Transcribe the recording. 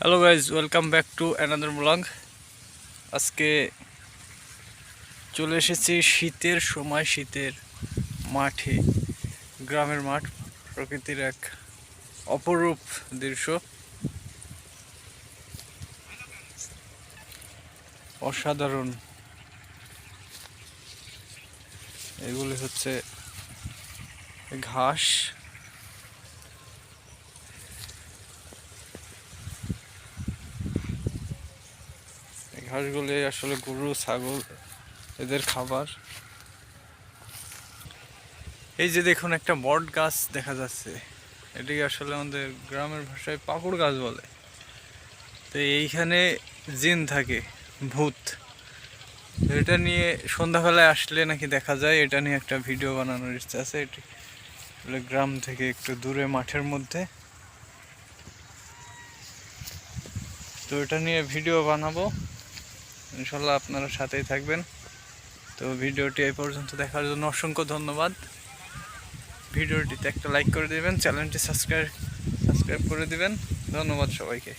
Hello guys welcome back to another blog আজকে চলে এসেছি শীতের সময়, শীতের মাঠে, গ্রামের মাঠ, প্রকৃতির এক অপরূপ দৃশ্য। অসাধারণ। এগুলি হচ্ছে ঘাস। ঘাসগুলি আসলে গরু, ছাগল, এদের খাবার। এই যে দেখুন একটা বট গাছ দেখা যাচ্ছে। এটিকে আসলে আমাদের গ্রামের ভাষায় পাকুড় গাছ বলে। তো এইখানে জিন থাকে, ভূত। এটা নিয়ে সন্ধ্যাবেলায় আসলে নাকি দেখা যায়, এটা নিয়ে একটা ভিডিও বানানোর ইচ্ছা আছে। এটি গ্রাম থেকে একটু দূরে, মাঠের মধ্যে। তো এটা নিয়ে ভিডিও বানাবো। ইনশাল্লাহ আপনারা সাথেই থাকবেন। তো ভিডিওটি এই পর্যন্ত দেখার জন্য অসংখ্য ধন্যবাদ। ভিডিওটিতে একটা লাইক করে দেবেন, চ্যানেলটি সাবস্ক্রাইব সাবস্ক্রাইব করে দেবেন। ধন্যবাদ সবাইকে।